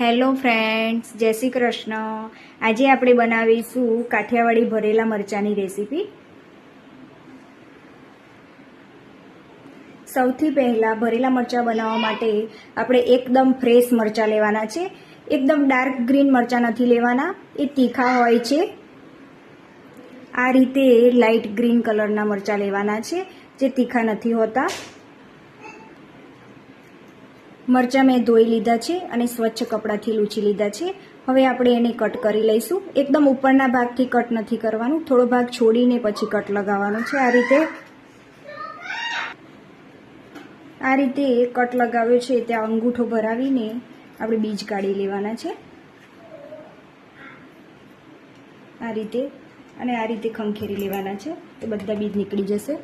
Hello friends જય શ્રી કૃષ્ણ. આજે આપણે બનાવીશું કાઠિયાવાડી ભરેલા મરચાંની રેસીપી. સૌથી પહેલાં ભરેલા મરચાં બનાવવા માટે આપણે એકદમ ફ્રેશ મરચાં લેવાના છે. એકદમ ડાર્ક ગ્રીન મરચાં નથી લેવાના. એ તીખા હોય છે. આ રીતે લાઇટ ગ્રીન કલરના મરચાં લેવાના છે, જે તીખા નથી હોતા. મરચાં મેં ધોઈ લીધા છે અને સ્વચ્છ કપડાથી લૂછી લીધા છે. હવે આપણે એને કટ કરી લઈશું. એકદમ ઉપરના ભાગથી કટ નથી કરવાનું. થોડો ભાગ છોડીને પછી કટ લગાવવાનો છે. આ રીતે આ રીતે કટ લગાવ્યો છે ત્યાં અંગૂઠો ભરાવીને આપણે બીજ કાઢી લેવાના છે. આ રીતે અને આ રીતે ખંખેરી લેવાના છે. તો બધા બીજ નીકળી જશે.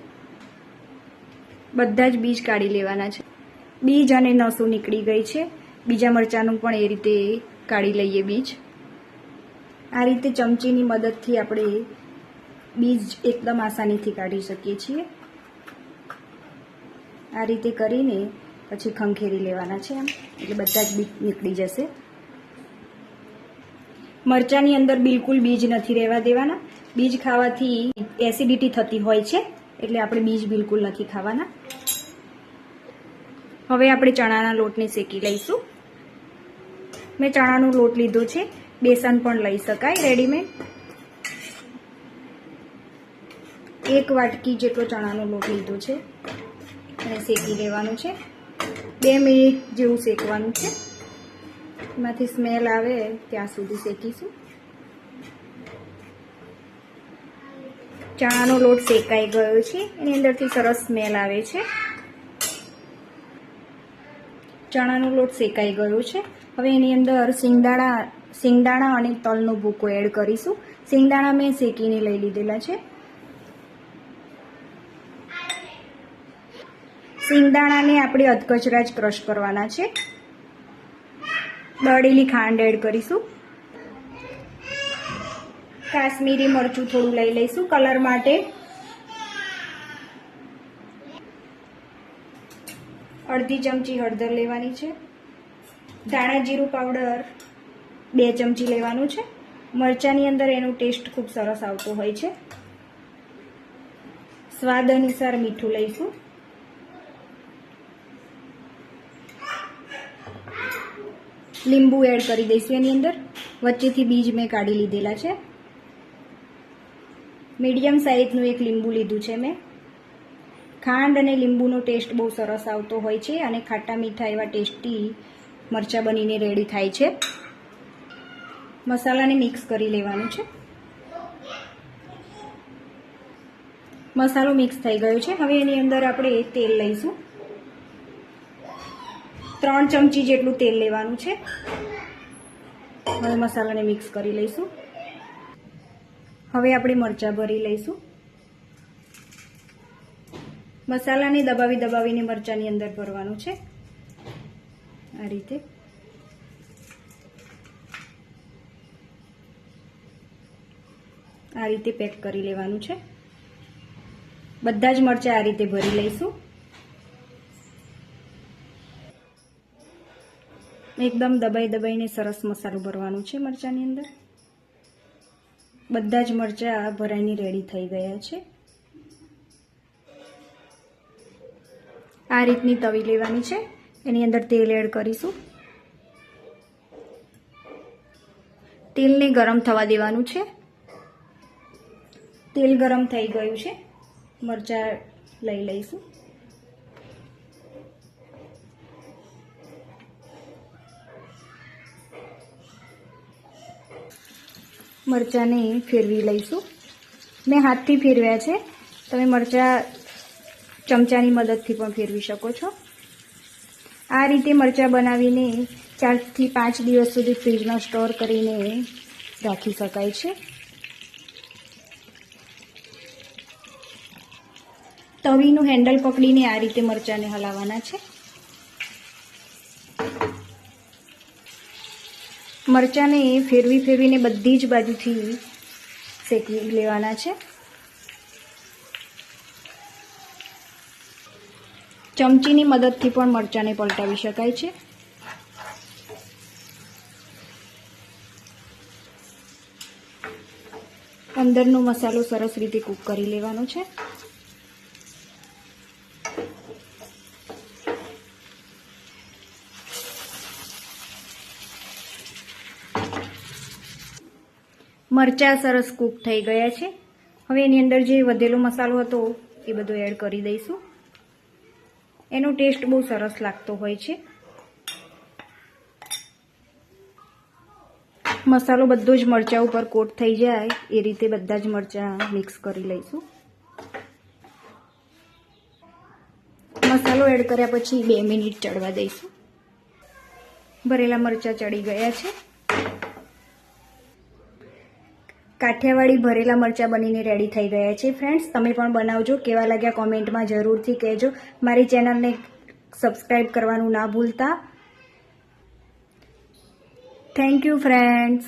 બધા જ બીજ કાઢી લેવાના છે. બીજ અને નસો નીકળી ગઈ છે. બીજા મરચાંનું પણ એ રીતે કાઢી લઈએ બીજ. આ રીતે ચમચીની મદદથી આપણે બીજ એકદમ આસાનીથી કાઢી શકીએ છીએ. આ રીતે કરીને પછી ખંખેરી લેવાના છે એમ એટલે બધા જ બીજ નીકળી જશે. મરચાંની અંદર બિલકુલ બીજ નથી રહેવા દેવાના. બીજ ખાવાથી એસિડિટી થતી હોય છે. એટલે આપણે બીજ બિલકુલ નથી ખાવાના. હવે આપણે ચણાના લોટને શેકી લઈશું. મેં ચણાનો લોટ લીધો છે. બેસન પણ લઈ શકાય રેડીમેડ એક વાટકી જેટલો ચણાનો લોટ લીધો છે. અને શેકી લેવાનું છે. બે મિનિટ જેવું શેકવાનું છે. એમાંથી સ્મેલ આવે ત્યાં સુધી શેકીશું. ચણાનો લોટ શેકાઈ ગયો છે. એની અંદરથી સરસ સ્મેલ આવે છે. ચણાનો લોટ શેકાઈ ગયો છે. હવે એની અંદર સિંગદાણા સિંગદાણા અને તલનો ભૂકો એડ કરીશું. સિંગદાણા મેં શેકીને લઈ લીધેલા છે. સિંગદાણાને આપણે અધકચરા જ ક્રશ કરવાના છે. દળેલી ખાંડ એડ કરીશું. કાશ્મીરી મરચું થોડું લઈ લઈશું કલર માટે. અડધી ચમચી હળદર લેવાની છે. ધાણા જીરું પાવડર બે ચમચી લેવાનું છે. મરચાંની અંદર એનો ટેસ્ટ ખૂબ સરસ આવતો હોય છે. સ્વાદ અનુસાર મીઠું લઈશું. લીંબુ એડ કરી દઈશું એની અંદર. વચ્ચેથી બીજ મેં કાઢી લીધેલા છે. મીડિયમ સાઇઝનું એક લીંબુ લીધું છે મેં. ખાંડ અને લીંબુનો ટેસ્ટ બહુ સરસ આવતો હોય છે અને ખાટા મીઠા એવા ટેસ્ટી મરચાં બનીને રેડી થાય છે. મસાલાને મિક્સ કરી લેવાનું છે. મસાલો મિક્સ થઈ ગયો છે. હવે એની અંદર આપણે તેલ લઈશું. ત્રણ ચમચી જેટલું તેલ લેવાનું છે. હવે મસાલાને મિક્સ કરી લઈશું. હવે આપણે મરચાં ભરી લઈશું. મસાલાને દબાવી દબાવીને મરચાંની અંદર ભરવાનું છે. આ રીતે. આ રીતે પેક કરી લેવાનું છે. બધા જ મરચાં આ રીતે ભરી લઈશું. એકદમ દબાઈ દબાઈને સરસ મસાલો ભરવાનું છે મરચાંની અંદર. બધા જ મરચાં ભરાઈને રેડી થઈ ગયા છે. આ રીતની તવી લેવાની છે. એની અંદર તેલ એડ કરીશું. તેલને ગરમ થવા દેવાનું છે. તેલ ગરમ થઈ ગયું છે. મરચાં લઈ લઈશું. મરચાંને ફેરવી લઈશું. મેં હાથથી ફેરવ્યા છે. તમે મરચાં ચમચાની મદદથી પણ ફેરવી શકો છો. આ રીતે મરચાં બનાવીને ચારથી પાંચ દિવસ સુધી ફ્રીજમાં સ્ટોર કરીને રાખી શકાય છે. તવીનું હેન્ડલ પકડીને આ રીતે મરચાંને હલાવવાના છે. મરચાંને ફેરવી ફેરવીને બધી જ બાજુથી શેકી લેવાના છે. ચમચીની મદદથી પણ મરચાંને પલટાવી શકાય છે. અંદરનો મસાલો સરસ રીતે કૂક કરી લેવાનો છે. મરચાં સરસ કૂક થઈ ગયા છે. હવે એની અંદર જે વધેલો મસાલો હતો એ બધો એડ કરી દઈશું. એનો ટેસ્ટ બહુ સરસ લાગતો હોય છે. મસાલો બધો જ મરચાં ઉપર કોટ થઈ જાય, એ રીતે બધા જ મરચાં મિક્સ કરી લઈશું. મસાલો એડ કર્યા પછી બે મિનિટ ચડવા દઈશું. ભરેલા મરચાં ચડી ગયા છે. કાઠિયાવાડી ભરેલા મરચાં બનીને રેડી થઈ ગયા છે. ફ્રેન્ડ્સ તમે પણ બનાવજો. કેવા લાગ્યા કોમેન્ટમાં જરૂરથી કહેજો. મારી ચેનલને સબસ્ક્રાઈબ કરવાનું ના ભૂલતા. Thank you friends